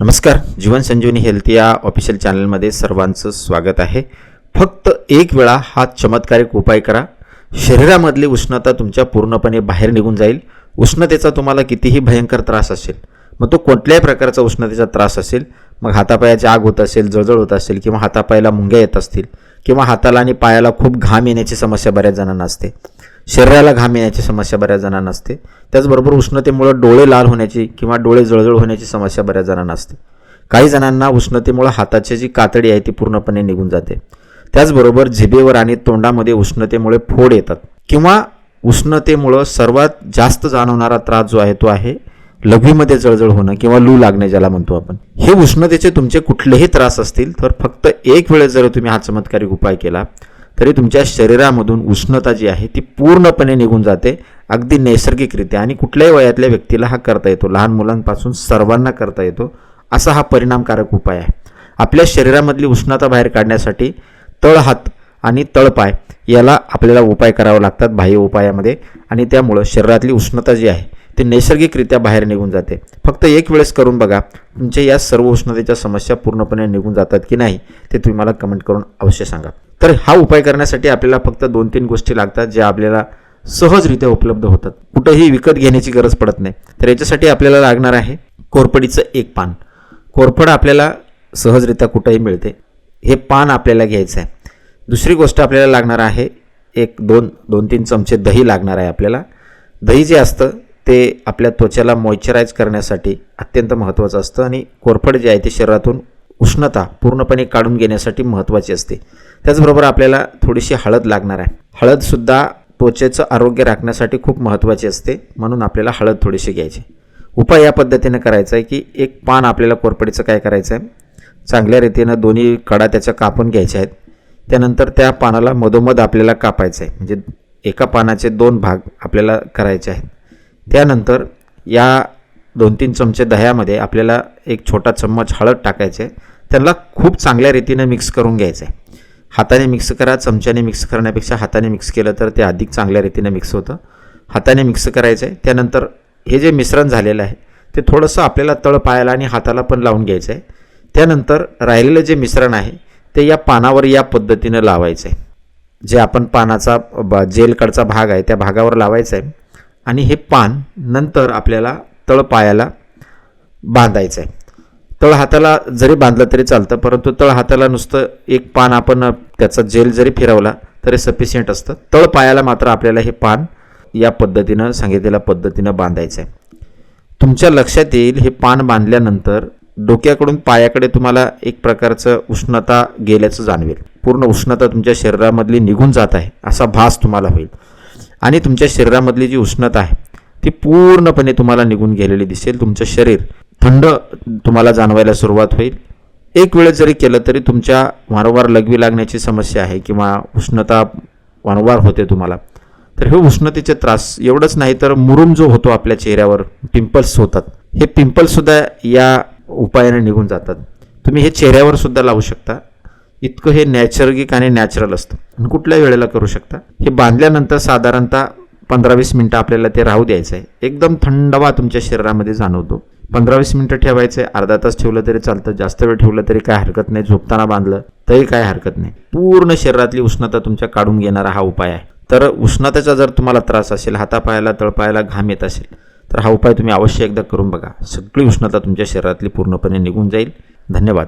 नमस्कार जीवन संजीवनी हेल्थ या ऑफिशियल चॅनलमध्ये सर्वांचं स्वागत आहे. फक्त एक वेळा हा चमत्कारिक उपाय करा. शरीरामधली उष्णता तुमच्या पूर्णपणे बाहेर निघून जाईल. उष्णतेचा तुम्हाला कितीही भयंकर त्रास असेल मग तो कोणत्याही प्रकारचा उष्णतेचा त्रास असेल मग हातापायाची आग होत असेल जळजळ होत असेल किंवा हातापायाला मुंग्या येत असतील किंवा हाताला आणि पायाला खूप घाम येण्याची समस्या बऱ्याच जणांना असते. शरीराला घाम येण्याची समस्या बऱ्याच जणांना असते. त्याचबरोबर उष्णतेमुळं डोळे लाल होण्याची किंवा डोळे जळजळ होण्याची समस्या बऱ्याच जणांना असते. काही जणांना उष्णतेमुळं हाताची जी कातडी आहे ती पूर्णपणे निघून जाते. त्याचबरोबर जिभेवर आणि तोंडामध्ये उष्णतेमुळे फोड येतात. किंवा उष्णतेमुळं सर्वात जास्त जाणवणारा त्रास जो आहे तो आहे लघवीमध्ये जळजळ होणं किंवा लू लागणे ज्याला म्हणतो आपण हे उष्णतेचे तुमचे कुठलेही त्रास असतील तर फक्त एक वेळेस जर तुम्ही हा चमत्कारिक उपाय केला तरी तुमच्या शरीरामधून उष्णता जी आहे ती पूर्णपणे निघून जाते अगदी नैसर्गिकरित्या. आणि कुठल्याही वयातल्या व्यक्तीला हा करता येतो लहान मुलांपासून सर्वांना करता येतो असा हा परिणामकारक उपाय आहे. आपल्या शरीरामधली उष्णता बाहेर काढण्यासाठी तळहात आणि तळपाय याला आपल्याला उपाय करावा लागतात बाह्य उपायामध्ये. आणि त्यामुळं शरीरातली उष्णता जी आहे ते नैसर्गिकरित्या बाहेर निघून जाते. फक्त एक वेळेस करून बघा तुमच्या या सर्व उष्णतेच्या समस्या पूर्णपणे निघून जातात की नाही ते तुम्ही मला कमेंट करून अवश्य सांगा. तर हा उपाय करण्यासाठी आपल्याला फक्त दोन तीन गोष्टी लागतात ज्या आपल्याला सहजरित्या उपलब्ध होतात. कुठंही विकत घेण्याची गरज पडत नाही. तर याच्यासाठी आपल्याला लागणार आहे कोरपडीचं एक पान. कोरफड आपल्याला सहजरित्या कुठंही मिळते. हे पान आपल्याला घ्यायचं आहे. दुसरी गोष्ट आपल्याला लागणार आहे एक दोन दोन तीन चमचे दही लागणार आहे आपल्याला. दही जे असतं ते आपल्या त्वचेला मॉइश्चराईज करण्यासाठी अत्यंत महत्त्वाचं असतं आणि कोरफड जे आहे ते शरीरातून उष्णता पूर्णपणे काढून घेण्यासाठी महत्त्वाची असते. त्याचबरोबर आपल्याला थोडीशी हळद लागणार आहे. हळदसुद्धा त्वचेचं आरोग्य राखण्यासाठी खूप महत्त्वाची असते म्हणून आपल्याला हळद थोडीशी घ्यायची. उपाय या पद्धतीने करायचा आहे की एक पान आपल्याला कोरपडीचं काय करायचं आहे चांगल्या रीतीनं दोन्ही कडा त्याच्या कापून घ्यायच्या आहेत. त्यानंतर त्या पानाला मधोमध आपल्याला कापायचं आहे म्हणजे एका पानाचे दोन भाग आपल्याला करायचे आहेत. त्यानंतर या दोन तीन चमचे दह्यामध्ये आपल्याला एक छोटा चम्मच हळद टाकायचे. आहे त्यांना खूप चांगल्या रीतीनं मिक्स करून घ्यायचं. आहे हाताने मिक्स करा चमच्याने मिक्स करण्यापेक्षा हाताने मिक्स केलं तर ते अधिक चांगल्या रीतीनं मिक्स होतं. हाताने मिक्स करायचं. आहे त्यानंतर हे जे मिश्रण झालेलं आहे ते थोडंसं आपल्याला तळ पायाला आणि हाताला पण लावून घ्यायचं आहे त्यानंतर राहिलेलं जे मिश्रण आहे ते या पानावर या पद्धतीनं लावायचं आहे जे आपण पानाचा ब जेलकडचा भाग आहे त्या भागावर लावायचं आहे आणि हे पान नंतर आपल्याला तळपायाला बांधायचं आहे तळ हाताला जरी बांधलं तरी चालतं परंतु तळ हाताला नुसतं एक पान आपण त्याचा जेल जरी फिरवला तरी सफिशियंट असतं. तळ पायाला मात्र आपल्याला हे पान या पद्धतीनं सांगितलेल्या पद्धतीनं बांधायचं आहे तुमच्या लक्षात येईल हे पान बांधल्यानंतर डोक्याकडून पायाकडे तुम्हाला एक प्रकारचं उष्णता गेल्याचं जाणवेल. पूर्ण उष्णता तुमच्या शरीरामधली निघून जात आहे असा भास तुम्हाला होईल. आणि तुमच्या शरीरामधली जी उष्णता आहे ती पूर्णपणे तुम्हाला निघून गेलेली दिसेल तुमचं शरीर. थंड तुम्हाला जाणवायला सुरुवात होईल. एक वेळेस जरी केलं तरी तुमच्या वारंवार लघवी लागण्याची समस्या आहे किंवा उष्णता वारंवार होते तुम्हाला. तर हे उष्णतेचे त्रास एवढंच नाही तर मुरुम जो होतो आपल्या चेहऱ्यावर पिंपल्स होतात. हे पिंपल्ससुद्धा या उपायाने निघून जातात. तुम्ही हे चेहऱ्यावर सुद्धा लावू शकता. इतकं हे नैसर्गिक आणि नॅचरल असतं. कुठल्या कुठल्याही वेळेला करू शकता? हे बांधल्यानंतर साधारणतः पंधरा वीस मिनटं आपल्याला ते राहू द्यायचं आहे एकदम थंडवा तुमच्या शरीरामध्ये जाणवतो. पंधरा वीस मिनटं ठेवायचं आहे अर्धा तास ठेवलं तरी चालतं जास्त वेळ ठेवलं तरी काय हरकत नाही झोपताना बांधलं तरी काय हरकत नाही. पूर्ण शरीरातली उष्णता तुमच्या काढून घेणारा हा उपाय आहे. तर उष्णतेचा जर तुम्हाला त्रास असेल हातापायाला तळपायाला घाम येत असेल तर हा उपाय तुम्ही अवश्य एकदा करून बघा. सगळी उष्णता तुमच्या शरीरातली पूर्णपणे निघून जाईल. धन्यवाद.